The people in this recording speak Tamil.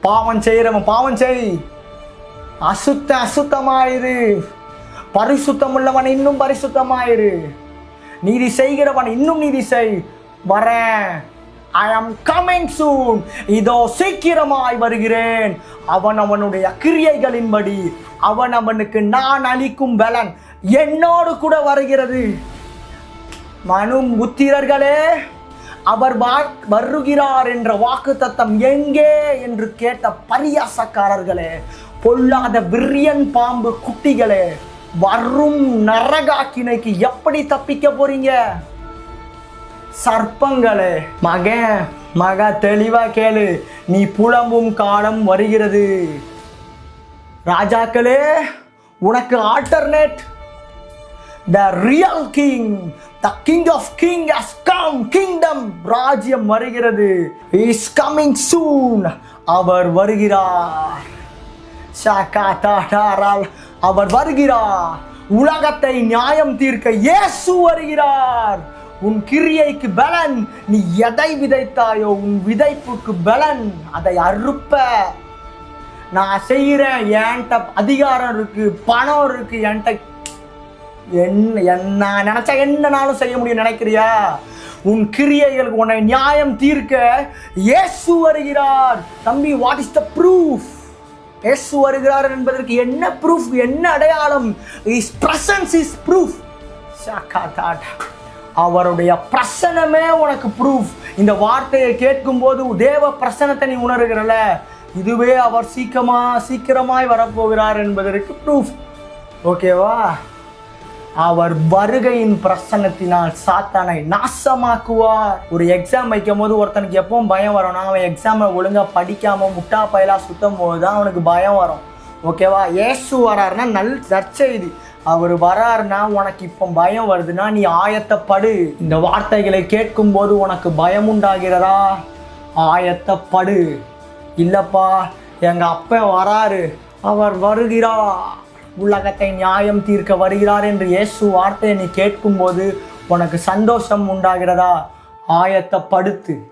பாவம் செய்கிறவன் பாவம் செய். அசுத்த அசுத்தமாயிரு. பரிசுத்தம் உள்ளவன் இன்னும் பரிசுத்தமாயிரு. நீதி செய்கிறவன் இன்னும் நீதி செய். வரேன் ஐ அம் கமிங் சூன் இதோ சீக்கிரமாய் வருகிறேன். அவன் அவனுடைய கிரியைகளின்படி அவன் அவனுக்கு நான் அளிக்கும் பலன் என்னோடு கூட வருகிறது. மனு புத்திரர்களே அவர் வருகிறார் என்ற வாக்கு தத்தம் எங்கே என்று கேட்ட பரியாசக்காரர்களே பொல்லாத விரியன் பாம்பு குட்டிகளே வரும் நரகாக்கினைக்கு எப்படி தப்பிக்க போறீங்க? சர்ப்பங்களே மகன் மக தெளிவா கேளு. நீ புலம்பும் காலம் வருகிறது. ராஜாக்களே உனக்கு alternate the real king the king of king has come kingdom ராஜ்யம் வருகிறது. இஸ் கமிங் சூன் அவர் வருகிறார். அவர் வருகிறார். உலகத்தை நியாயம் தீர்க்க இயேசு வருகிறார். உன் கிரியைக்கு பலன் நீ எதை விதைத்தாயோ உன் விதைப்புக்கு பலன் அதை அறுப்ப. நான் செய்கிறேன் என்கிட்ட அதிகாரம் இருக்கு பணம் இருக்கு என்கிட்ட என்ன என்ன நினைச்சா என்னனாலும் செய்ய முடியும் நினைக்கிறியா? உன் கிரியைகள் உன்னை நியாயம் தீர்க்க இயேசு வருகிறார். தம்பி வாட் இஸ் த ப்ரூஃப் இயேசு வருகிறார் என்பதற்கு என்ன ப்ரூஃப் என்ன அடையாளம்? இஸ் பிரசன்ஸ் இஸ் ப்ரூஃப் அவருடைய பிரசனமே உனக்கு ப்ரூஃப் இந்த வார்த்தையை கேட்கும்போது தேவ பிரசனத்தை நீ உணர்கிறல. இதுவே அவர் சீக்கிரமா சீக்கிரமாய் வரப்போகிறார் என்பதற்கு ப்ரூஃப் ஓகேவா அவர் வருகையின் பிரசன்னத்தினால் சாத்தானை நாசமாக்குவார். ஒரு எக்ஸாம் வைக்கும் போது ஒருத்தனுக்கு எப்பவும் பயம் வரும்னா அவன் எக்ஸாமை ஒழுங்கா படிக்காம முட்டா பயலா சுற்றும் போது தான் அவனுக்கு பயம் வரும். ஓகேவா ஏசு வராருன்னா நல் நற்செய்தி. அவர் வராருன்னா உனக்கு இப்போ பயம் வருதுன்னா நீ ஆயத்தப்படு. இந்த வார்த்தைகளை கேட்கும்போது உனக்கு பயம் உண்டாகிறதா? ஆயத்தப்படு. இல்லப்பா எங்க அப்பன் வராரு. அவர் வருகிறார். உலகத்தை நியாயம் தீர்க்க வருகிறார் என்று இயேசு வார்த்தையை நீ கேட்கும்போது உனக்கு சந்தோஷம் உண்டாகிறதா? ஆயத்தப்படுத்து.